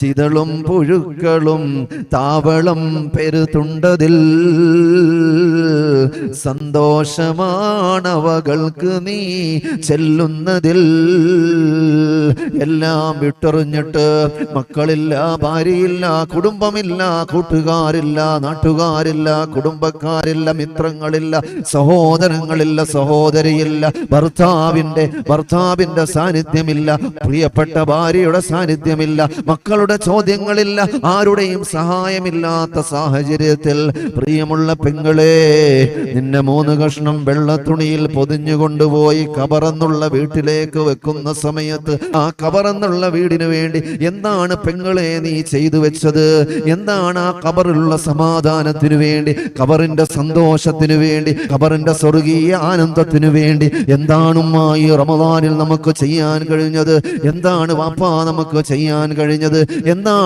ചിതളും പുഴുക്കളും താവളം പെരുതുണ്ടതിൽ. സന്തോഷമാണവകൾക്ക് നീ ചെല്ലുന്നതിൽ. എല്ലാം വിട്ടെറിഞ്ഞിട്ട് മക്കളില്ല ഭാര്യയില്ല കുടുംബമില്ല കൂട്ടുകാരില്ല നാട്ടുകാരില്ല കുടുംബക്കാരില്ല മിത്രങ്ങളില്ല സഹോദരങ്ങളില്ല സഹോദരിയില്ല ഭർത്താവിന്റെ ഭർത്താവിന്റെ സാന്നിധ്യമില്ല പ്രിയപ്പെട്ട ഭാര്യയുടെ സാന്നിധ്യമില്ല മക്കളുടെ ചോദ്യങ്ങളില്ല ആരുടെയും സഹായമില്ലാത്ത സാഹചര്യത്തിൽ പ്രിയമുള്ള പെങ്ങളെ നിന്നെ മൂന്ന് കഷ്ണം വെള്ളത്തുണിയിൽ പൊതിഞ്ഞു കൊണ്ടുപോയി കബറന്നുള്ള വീട്ടിലേക്ക് വെക്കുന്ന സമയത്ത് ആ കബറന്നുള്ള വീടിന് വേണ്ടി എന്താണ് പെങ്ങളെ നീ ചെയ്തു വെച്ചത്? എന്താണ് ആ കബറിലുള്ള സമാധാനത്തിനു വേണ്ടി കബറിന്റെ സന്തോഷത്തിനു വേണ്ടി കബറിന്റെ സ്വർഗീയ ആനന്ദത്തിനു വേണ്ടി എന്താണുമായി റമദാനിൽ നമുക്ക് ചെയ്യാൻ കഴിഞ്ഞത്? എന്താണ് വാപ്പ നമുക്ക് ചെയ്യാൻ കഴിഞ്ഞത്? എന്താണ്